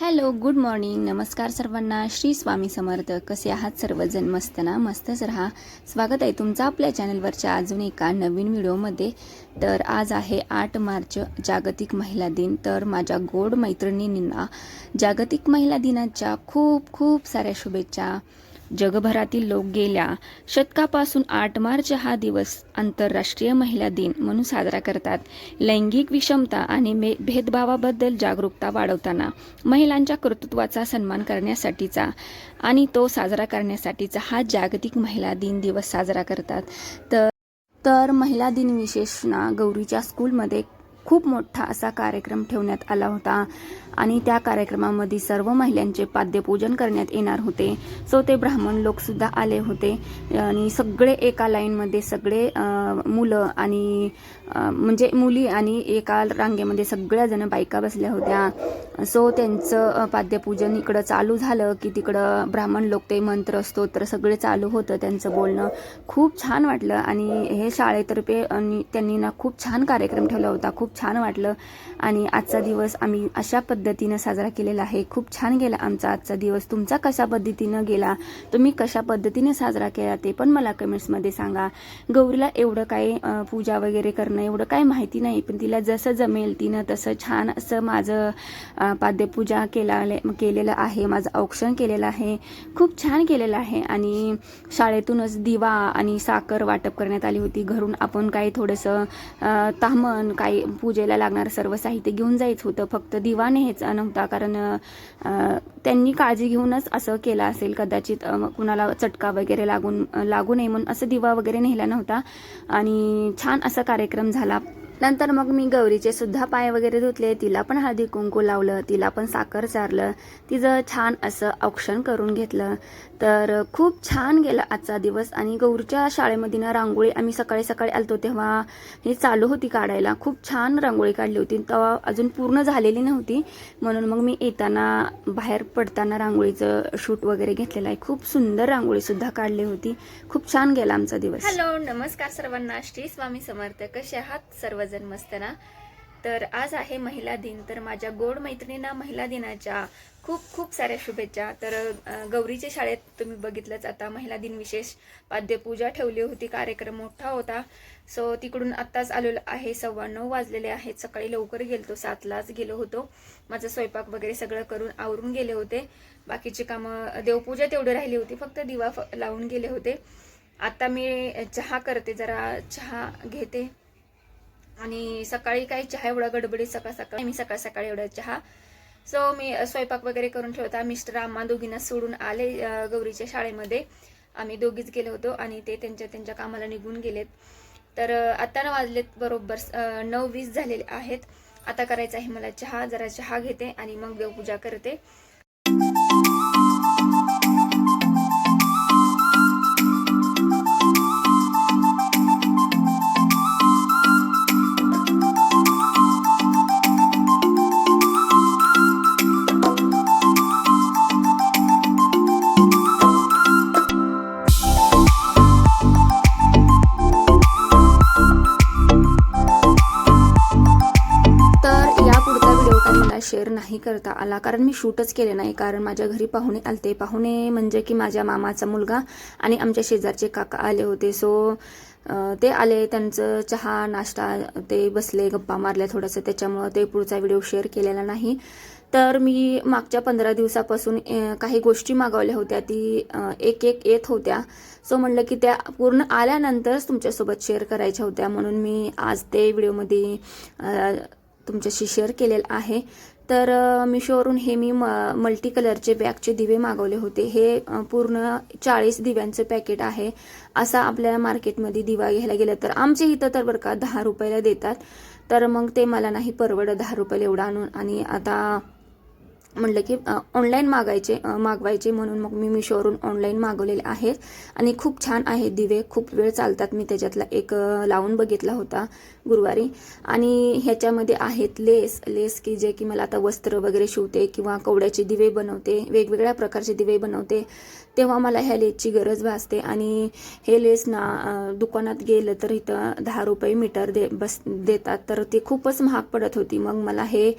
Hello good morning. नमस्कार सर्वांना. श्री स्वामी समर्थ. कसे आहात सर्वजण? मस्त ना? मस्तच राहा. स्वागत आहे तुमचं आपल्या चॅनलवरच्या अजून एका नवीन व्हिडिओमध्ये. तर आज आहे आठ मार्च जागतिक महिला दिन. तर माझ्या गोड मैत्रिणींना जागतिक महिला दिनाच्या खूप खूप साऱ्या शुभेच्छा. जगभरातील लोक गेल्या शतकापासून आठ मार्च हा दिवस आंतरराष्ट्रीय महिला दिन म्हणून साजरा करतात. लैंगिक विषमता आणि मे भेदभावाबद्दल जागरूकता वाढवताना महिलांच्या कर्तृत्वाचा सन्मान करण्यासाठीचा आणि तो साजरा करण्यासाठीचा हा जागतिक महिला दिन दिवस साजरा करतात. तर तर महिला दिन विशेषना गौरीच्या स्कूलमध्ये खूप मोठा असा कार्यक्रम ठेवण्यात आला होता. आणि त्या कार्यक्रमामध्ये सर्व महिलांचे पाद्यपूजन करण्यात येणार होते. सो ते ब्राह्मण लोकसुद्धा आले होते. आणि सगळे एका लाईनमध्ये सगळे मुलं आणि म्हणजे मुली आणि एका रांगेमध्ये सगळ्याजणं बायका बसल्या होत्या. सो त्यांचं पाद्यपूजन इकडं चालू झालं की तिकडं ब्राह्मण लोक ते मंत्र स्तोत्र सगळे चालू होतं त्यांचं बोलणं. खूप छान वाटलं. आणि हे शाळेतर्फे आणि त्यांनी ना खूप छान कार्यक्रम ठेवला होता. खूप छान वाटलं. आणि आजचा दिवस आम्ही अशा पद्धतीनं साजरा केलेला आहे. खूप छान गेला आमचा आजचा दिवस. तुमचा कशा पद्धतीनं गेला? तुम्ही कशा पद्धतीने साजरा केला ते पण मला कमेंट्समध्ये सांगा. गौरीला एवढं काय पूजा वगैरे करणं एवढं काय माहिती नाही पण तिला जसं जमेल तिनं तसं छान असं माझं पाद्यपूजा केला केलेलं आहे. माझं औक्षण केलेलं आहे. खूप छान केलेलं आहे. आणि शाळेतूनच दिवा आणि साखर वाटप करण्यात आली होती. घरून आपण काही थोडंसं तामण काही पूजेला लागणारं सर्व साहित्य घेऊन जायचं होतं. फक्त दिवा न्यायचा नव्हता कारण त्यांनी काळजी घेऊनच असं केलं असेल कदाचित कुणाला चटका वगैरे लागून लागू नये म्हणून असं दिवा वगैरे नेला नव्हता. आणि छान असा कार्यक्रम झाला. नंतर मग मी गौरीचे सुद्धा पाय वगैरे धुतले तिला पण हळदी कुंकू लावलं तिला पण साखर चारलं तिचं छान असं औक्षण करून घेतलं. तर खूप छान गेला आजचा दिवस आणि गौरीच्या शाळेमध्ये ना रांगोळी आम्ही सकाळी सकाळी आलतो तेव्हा हे चालू होती काढायला. खूप छान रांगोळी काढली होती. तेव्हा अजून पूर्ण झालेली नव्हती. म्हणून मग मी येताना बाहेर पडताना रांगोळीचं शूट वगैरे घेतलेलं आहे. खूप सुंदर रांगोळी सुद्धा काढली होती. खूप छान गेला आमचा दिवस. हॅलो नमस्कार सर्वांना. श्री स्वामी समर्थ. कसे आहात सर्वजण मस्त ना. तर आज आहे महिला दिन. तर माझ्या गोड मैत्रिणींना महिला दिनाच्या खूप खूप साऱ्या शुभेच्छा. तर गौरीच्या शाळेत तुम्ही बघितलंच आता महिला दिन विशेष. पाद्यपूजा ठेवली होती. कार्यक्रम मोठा होता. सो तिकडून आत्ताच आलेलो आहे. सव्वा नऊ वाजलेले आहेत. सकाळी लवकर गेलतो. सातलाच गेलो होतो. माझं स्वयंपाक वगैरे सगळं करून आवरून गेले होते. बाकीची कामं देवपूजा तेवढी राहिली होती. फक्त दिवा फ- लावून गेले होते. आता मी चहा करते. जरा चहा घेते. आणि सकाळी काही चहा एवढा गडबडीत सकाळ सकाळी मी सकाळ सकाळी एवढा चहा. सो मी स्वयंपाक वगैरे करून ठेवता मिस्टर आम्हा दोघींना सोडून आले गौरीच्या शाळेमध्ये. आम्ही दोघीच गेलो होतो आणि ते त्यांच्या त्यांच्या कामाला निघून गेलेत. तर आत्ता आता ना वाजलेत बरोबर नऊ वीस झालेले आहेत. आता करायचं आहे मला चहा जरा चहा घेते आणि मग देवपूजा करते. शेअर नाही करता आला. कारण मी शूटच केले नाही. कारण माझ्या घरी पाहुणे आलते. पाहुणे म्हणजे की माझ्या मामाचा मुलगा आणि आमच्या शेजारचे काका आले होते. सो ते आले. त्यांचं चहा नाश्ता ते बसले गप्पा मारल्या थोडंसं. त्याच्यामुळं ते पुढचा व्हिडिओ शेअर केलेला नाही. तर मी मागच्या पंधरा दिवसापासून काही गोष्टी मागवल्या होत्या. ती एक एक येत होत्या. सो म्हणलं की त्या पूर्ण आल्यानंतरच तुमच्यासोबत शेअर करायच्या होत्या. म्हणून मी आज ते व्हिडिओमध्ये तुमच्याशी शेअर केलेलं आहे. तर मिशोवरून हे मी म मल्टी कलरचे बॅगचे दिवे मागवले होते. हे पूर्ण चाळीस दिव्यांचं पॅकेट आहे. असा आपल्याला मार्केटमध्ये दिवा घ्यायला गेलं तर आमच्या इथं तर बरं का दहा रुपयाला देतात. तर मग ते मला नाही परवडत दहा रुपयाला एवढं आणून. आणि आता म्हटलं की ऑनलाईन मागायचे मागवायचे म्हणून मग मी मिशोवरून ऑनलाईन मागवलेले आहेत. आणि खूप छान आहेत दिवे खूप वेळ चालतात. मी त्याच्यातला एक लावून बघितला होता गुरुवारी. आणि ह्याच्यामध्ये आहेत लेस लेस की जे की मला आता वस्त्र वगैरे शिवते किंवा कवड्याचे दिवे बनवते वेगवेगळ्या प्रकारचे दिवे बनवते. तेव्हा मला ह्या लेसची गरज भासते. आणि हे लेस ना दुकानात गेलं तर इथं दहा रुपये मीटर दे बस देतात. तर ते खूपच महाग पडत होती. मग मला हे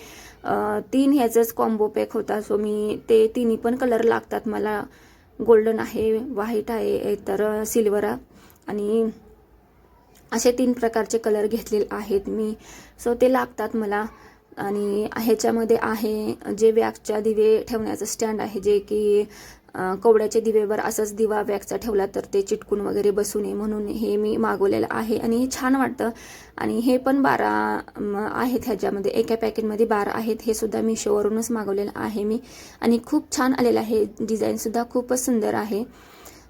तीन ह्याचंच कॉम्बो पॅक होता. सो मी ते तिन्ही पण कलर लागतात. मला गोल्डन आहे व्हाईट आहे तर सिल्वर आणि असे तीन प्रकारचे कलर घेतलेले आहेत मी. सो ते लागतात मला. आणि ह्याच्यामध्ये आहे जे वॅक्सच्या दिवे ठेवण्याचं स्टँड आहे जे की कवड्याच्या दिवेवर असंच दिवा वॅक्सचा ठेवला तर ते चिटकून वगैरे बसू नये म्हणून हे मी मागवलेलं आहे. आणि हे छान वाटतं. आणि हे पण बारा आहेत ह्याच्यामध्ये. एका पॅकेटमध्ये बारा आहेत. हे सुद्धा मी शोवरूनच मागवलेलं आहे मी. आणि खूप छान आलेलं आहे. डिझाईनसुद्धा खूपच सुंदर आहे.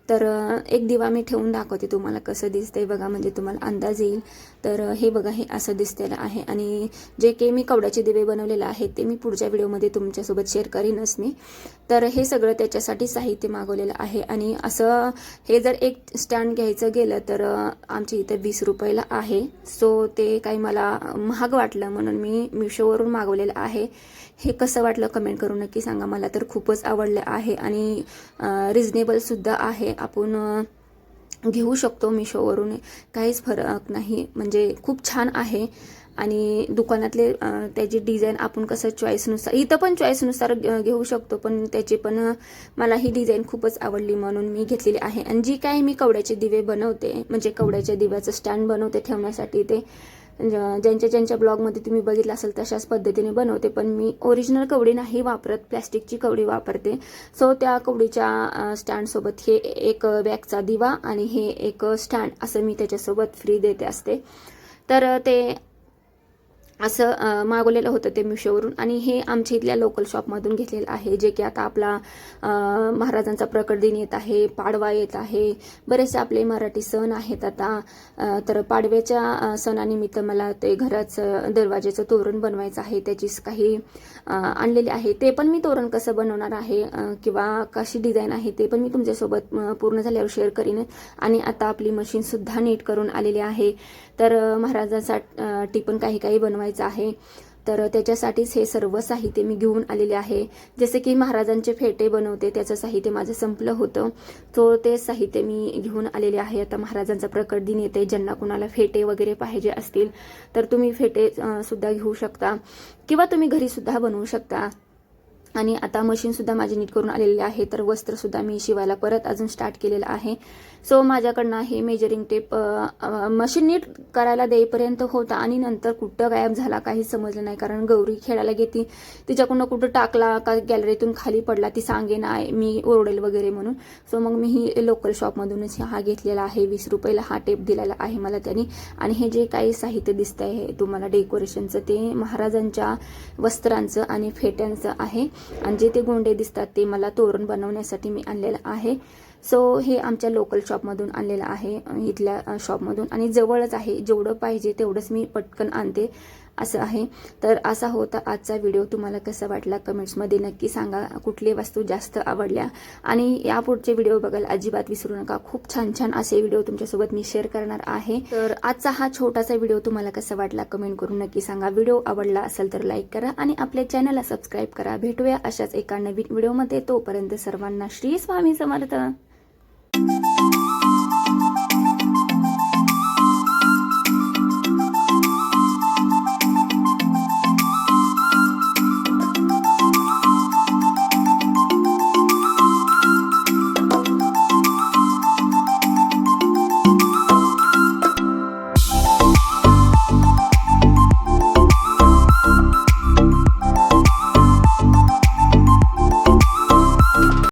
तर एक दिवा मी ठेवून दाखवते तुम्हाला कसं दिसतंय. बघा म्हणजे तुम्हाला अंदाज येईल. तर हे बघा हे असं दिसतेलं आहे. आणि जे काही मी कवड्याचे दिवे बनवलेले आहेत ते मी पुढच्या व्हिडिओमध्ये तुमच्यासोबत शेअर करीनच मी. तर हे सगळं त्याच्यासाठी साहित्य मागवलेलं आहे. आणि असं हे जर एक स्टँड घ्यायचं गेलं तर आमच्या इथं वीस रुपयाला आहे. सो ते काही मला महाग वाटलं म्हणून मी मिशोवरून मागवलेलं आहे. हे कसं वाटलं कमेंट करून नक्की सांगा. मला तर खूपच आवडलं आहे. आणि रिजनेबलसुद्धा आहे. आपण घेऊ शकतो मिशोवरून काहीच फरक नाही. म्हणजे खूप छान आहे. आणि दुकानातले त्याची डिझाईन आपण कसं चॉईसनुसार इथं पण चॉईसनुसार घेऊ शकतो. पण त्याची पण मला ही डिझाईन खूपच आवडली म्हणून मी घेतलेली आहे. आणि जी काही मी कवड्याचे दिवे बनवते म्हणजे कवड्याच्या दिव्याचं स्टँड बनवते ठेवण्यासाठी ते म्हणजे, ज्यांच्या ज्यांच्या ब्लॉगमध्ये तुम्ही बघितलं असेल तशाच पद्धतीने बनवते पण मी ओरिजिनल कवडी नाही वापरत प्लॅस्टिकची कवडी वापरते. सो त्या कवडीच्या स्टँडसोबत हे एक बॅगचा दिवा आणि हे एक स्टँड असं मी त्याच्यासोबत फ्री देते असते. तर ते असं मागवलेलं होतं ते मिशोवरून. आणि हे आमच्या इथल्या लोकल शॉपमधून घेतलेलं आहे जे की आता आपला महाराजांचा प्रकट दिन येत आहे पाडवा येत आहे. बरेचसे आपले मराठी सण आहेत आता. तर पाडव्याच्या सणानिमित्त मला ते घराचं दरवाजेचं तोरण बनवायचं आहे. त्याचीच काही आणलेले आणलेली आहे. ते पण मी तोरण कसं बनवणार आहे किंवा कशी डिझाईन आहे ते पण मी तुमच्यासोबत पूर्ण झाल्यावर शेअर करीन. आणि आता आपली मशीनसुद्धा नीट करून आलेली आहे. तर महाराजांसाठी पण काही काही बनवायचं आहे. तर त्याच्यासाठीच हे सर्व साहित्य मी घेऊन आलेले आहे. जसे की महाराजांचे फेटे बनवते त्याचं साहित्य माझं संपलं होतं. तो ते साहित्य मी घेऊन आलेले आहे. आता महाराजांचा प्रकट दिन येते. ज्यांना कुणाला फेटे वगैरे पाहिजे असतील तर तुम्ही फेटे सुद्धा घेऊ शकता. किंवा तुम्ही घरी सुद्धा बनवू शकता. आणि आता मशीनसुद्धा माझी नीट करून आलेली आहे तर वस्त्रसुद्धा मी शिवायला परत अजून स्टार्ट केलेलं आहे. सो माझ्याकडनं हे मेजरिंग टेप मशीन नीट करायला देईपर्यंत होता आणि नंतर कुठं गायब झाला काही समजलं नाही. कारण गौरी खेळायला घेती तिच्याकडनं कुठं टाकला का गॅलरीतून खाली पडला ती सांगे नाही मी ओरडेल वगैरे म्हणून. सो मग मी ही लोकल शॉपमधूनच हा घेतलेला आहे. वीस रुपयाला हा टेप दिलेला आहे मला त्यांनी. आणि हे जे काही साहित्य दिसतं आहे तुम्हाला डेकोरेशनचं ते महाराजांच्या वस्त्रांचं आणि फेट्यांचं आहे. आणि जे ते गोंडे दिसतात ते मला तोरण बनवण्यासाठी मी आणलेलं आहे. सो हे आमच्या लोकल शॉपमधून आणलेलं आहे इथल्या शॉपमधून आणि जवळच आहे जेवढं पाहिजे तेवढंच मी पटकन आणते. असं आहे. तर असा होता आजचा व्हिडिओ. तुम्हाला कसा वाटला कमेंट्समध्ये नक्की सांगा. कुठली वस्तू जास्त आवडल्या? आणि यापुढचे व्हिडिओ बघायला अजिबात विसरू नका. खूप छान छान असे व्हिडिओ तुमच्यासोबत मी शेअर करणार आहे. तर आजचा हा छोटासा व्हिडिओ तुम्हाला कसा वाटला कमेंट करून नक्की सांगा. व्हिडिओ आवडला असेल तर लाईक करा आणि आपल्या चॅनलला सबस्क्राईब करा. भेटूया अशाच एका नवीन व्हिडिओमध्ये. तोपर्यंत सर्वांना श्री स्वामी समर्थ.